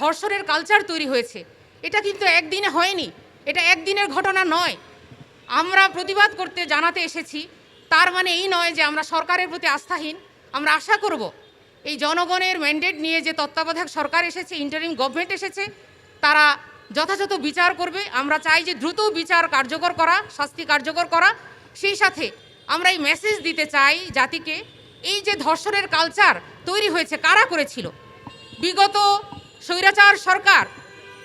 ধর্ষণের কালচার তৈরি হয়েছে। এটা কিন্তু একদিনে হয়নি। এটা একদিনের ঘটনা নয়। আমরা প্রতিবাদ করতে জানাতে এসেছি। তার মানে এই নয় যে আমরা সরকারের প্রতি আস্থাহীন। আমরা আশা করব এই জনগণের ম্যান্ডেট নিয়ে যে তত্ত্বাবধায়ক সরকার এসেছে ইন্টারিম গভর্নমেন্ট এসেছে, তারা যথাযথ বিচার করবে। আমরা চাই যে দ্রুত বিচার কার্যকর করা, শাস্তি কার্যকর করা। সেই সাথে আমরা এই মেসেজ দিতে চাই জাতিকে, এই যে ধর্ষণের কালচার তৈরি হয়েছে, কারা করেছিল? বিগত স্বৈরাচার সরকার,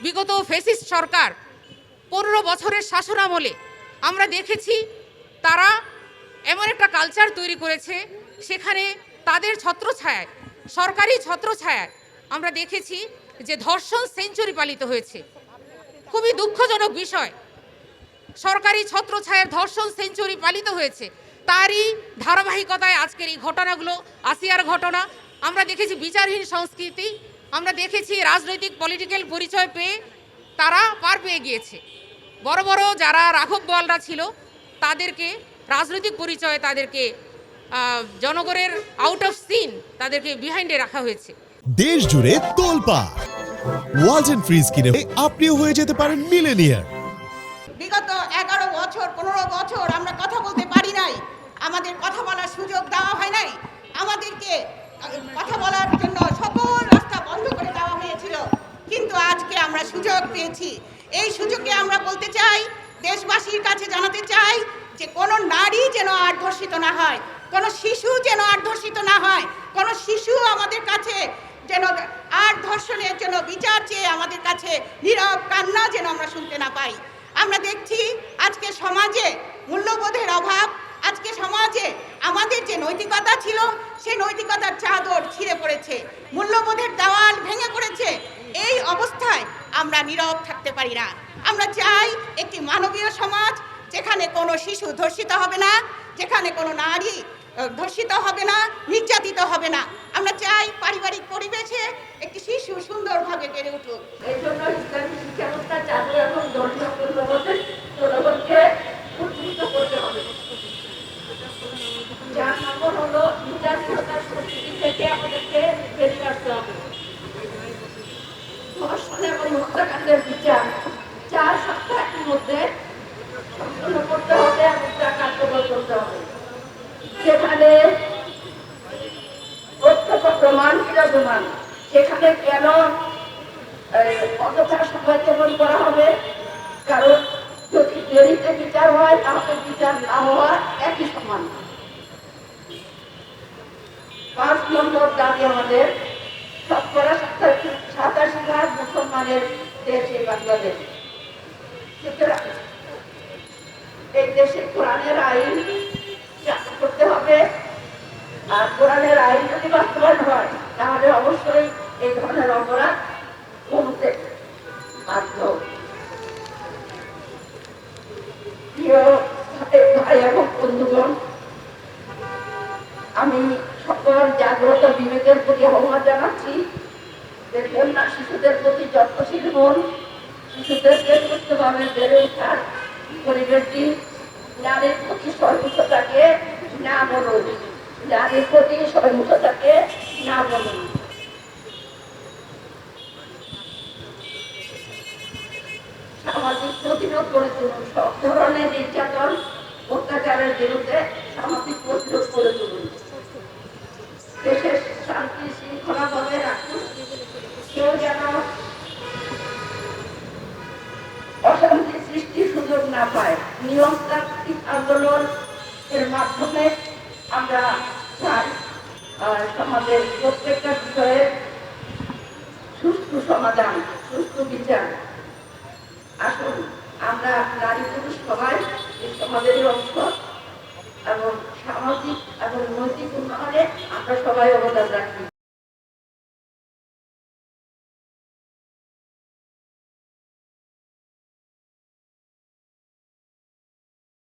বিগত ফেসিস্ট সরকার, পনেরো বছরের শাসনামলে আমরা দেখেছি তারা এমন একটা কালচার তৈরি করেছে, সেখানে তাদের ছত্রছায়ায়, সরকারি ছত্রছায়ায় আমরা দেখেছি যে ধর্ষণ সেঞ্চুরি পালিত হয়েছে। খুবই দুঃখজনক বিষয়। সরকারি ছত্রছায়ার ধর্ষণ সেঞ্চুরি পালিত হয়েছে। তারই ধারাবাহিকতায় আজকের এই ঘটনাগুলো, আসিয়ার ঘটনা, আমরা দেখেছি বিচারহীন সংস্কৃতি আমরা দেখেছি রাজনৈতিক পলিটিক্যাল পরিচয় পেয়ে তারা পার পেয়ে গিয়েছে। বড় বড় যারা রাঘব বলরা ছিল তাদেরকে রাজনৈতিক পরিচয়ে তাদেরকে জনগণের আউট অফ সিন তাদেরকে বিহাইন্ডে রাখা হয়েছে। দেশ জুড়ে তোলপা ওয়ালটন ফ্রিজ কিনে আপনিও হয়ে যেতে পারেন মিলেনিয়ার বিগত এগারো বছর পনেরো বছর আমরা কথা বলতে পারি নাই। আমাদের কথা বলার সুযোগ দেওয়া হয় নাই। আমাদেরকে কথা বলার জন্য সকল রাস্তা বন্ধ করে দেওয়া হয়েছিল কিন্তু আজকে আমরা সুযোগ পেয়েছি। এই সুযোগে আমরা বলতে চাই, দেশবাসীর কাছে জানাতে চাই যে কোনো নারী যেন আর ধর্ষিত না হয়, কোনো শিশু যেন আর ধর্ষিত না হয়, কোনো শিশু আমাদের কাছে যেন আর ধর্ষণের জন্য বিচার চেয়ে আমাদের কাছে নীরব কান্না যেন আমরা শুনতে না পাই। আমরা দেখছি আজকে সমাজে মূল্যবোধের অভাব, আজকে সমাজে আমাদের যে নৈতিকতা ছিল, সেই নৈতিকতার চাদর ছিঁড়ে পড়েছে, মূল্যবোধের দেওয়াল ভেঙে পড়েছে এই অবস্থায় আমরা নীরব থাকতে পারি না। আমরা চাই একটি মানবীয় সমাজ যেখানে কোনো শিশু ধর্ষিত হবে না, যেখানে কোনো নারী ধর্ষিত হবে না, নির্যাতিত হবে না। আমরা চাই পারিবারিক পরিবেশে একটি শিশু সুন্দরভাবে বেড়ে উঠুক। শিক্ষা ব্যবস্থা চালু এবং হলো সংস্কৃতি থেকে আমাদেরকে বেরিয়ে আসতে হবে ধর্ষণ এবং হত্যাকাণ্ডের বিচার। চার সপ্তাহের মধ্যে করতে হবে এবং তা কার্যকর করতে হবে। প্রত্যক্ষ প্রমাণ বিরাজমান সেখানে কেন অযথা সময় যাপন করা হবে? কারণ যদি দেরিতে বিচার হয়, তাহলে বিচার না হওয়া একই সমান। পাঁচ নম্বর দাবি আমাদের মুসলমানের দেশ বাংলাদেশ। এই দেশে কোরআনের আইন করতে হবে। আর কোরআনের আইন যদি বাস্তবায়ন হয়, তাহলে অবশ্যই এই ধরনের অপরাধ কমতে বাধ্য। ভাই এবং বন্ধুগণ, আমি সকল জাগ্রত বিবেকের প্রতি আহ্বান জানাচ্ছি। যে কন্যা শিশুদের প্রতি যত্নশীল সুস্থভাবে বেড়ে ওঠার পরিবেশটি নারীর প্রতি সহিংসতাকে না বলুন নারীর প্রতি সহিংসতাকে না বলুন সামাজিক প্রতিরোধ করে তুলুন, সব ধরনের নির্যাতন, অত্যাচারের বিরুদ্ধে সামাজিক প্রতিরোধ করে তুলুন। না পায়। নিয়মতান্ত্রিক আন্দোলন এর মাধ্যমে আমরা চাই সমাজের প্রত্যেকটা বিষয়ে সুষ্ঠু সমাধান, সুষ্ঠু বিচার। আসুন, আমরা নারী পুরুষ সবাই এই সমাজের অংশ এবং সামাজিক এবং নৈতিক উন্নয়নে আমরা সবাই অবদান রাখি।